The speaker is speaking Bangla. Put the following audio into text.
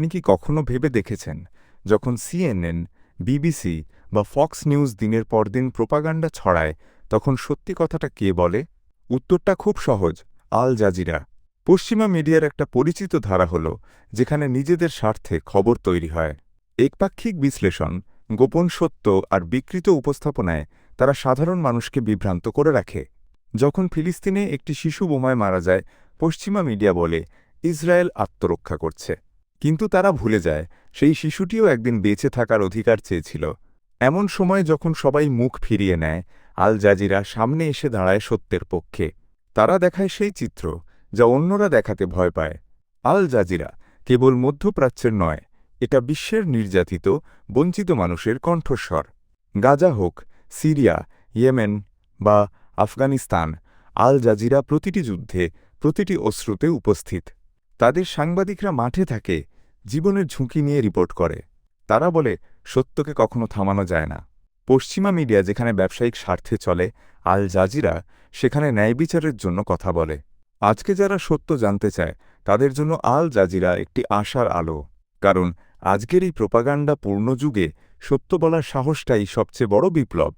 আপনি কি কখনো ভেবে দেখেছেন যখন সিএনএন, বিবিসি বা ফক্স নিউজ দিনের পর দিন প্রোপাগান্ডা ছড়ায়, তখন সত্যি কথাটা কে বলে? উত্তরটা খুব সহজ, আল জাজিরা। পশ্চিমা মিডিয়ার একটা পরিচিত ধারা হল, যেখানে নিজেদের স্বার্থে খবর তৈরি হয়। একপাক্ষিক বিশ্লেষণ, গোপন সত্য আর বিকৃত উপস্থাপনায় তারা সাধারণ মানুষকে বিভ্রান্ত করে রাখে। যখন ফিলিস্তিনে একটি শিশু বোমায় মারা যায়, পশ্চিমা মিডিয়া বলে, ইসরায়েল আত্মরক্ষা করছে। কিন্তু তারা ভুলে যায়, সেই শিশুটিও একদিন বেঁচে থাকার অধিকার চেয়েছিল। এমন সময় যখন সবাই মুখ ফিরিয়ে নেয়, আল জাজিরা সামনে এসে দাঁড়ায় সত্যের পক্ষে। তারা দেখায় সেই চিত্র, যা অন্যরা দেখাতে ভয় পায়। আল জাজিরা কেবল মধ্যপ্রাচ্যের নয়, এটা বিশ্বের নির্যাতিত, বঞ্চিত মানুষের কণ্ঠস্বর। গাজা হোক, সিরিয়া, ইয়েমেন বা আফগানিস্তান, আল জাজিরা প্রতিটি যুদ্ধে, প্রতিটি অশ্রুতে উপস্থিত। তাদের সাংবাদিকরা মাঠে থাকে জীবনের ঝুঁকি নিয়ে রিপোর্ট করে। তারা বলে, সত্যকে কখনো থামানো যায় না। পশ্চিমা মিডিয়া যেখানে ব্যবসায়িক স্বার্থে চলে, আল জাজিরা সেখানে ন্যায় বিচারের জন্য কথা বলে। আজকে যারা সত্য জানতে চায়, তাদের জন্য আল জাজিরা একটি আশার আলো। কারণ, আজকের এই প্রোপাগান্ডা পূর্ণ যুগে সত্য বলার সাহসটাই সবচেয়ে বড় বিপ্লব।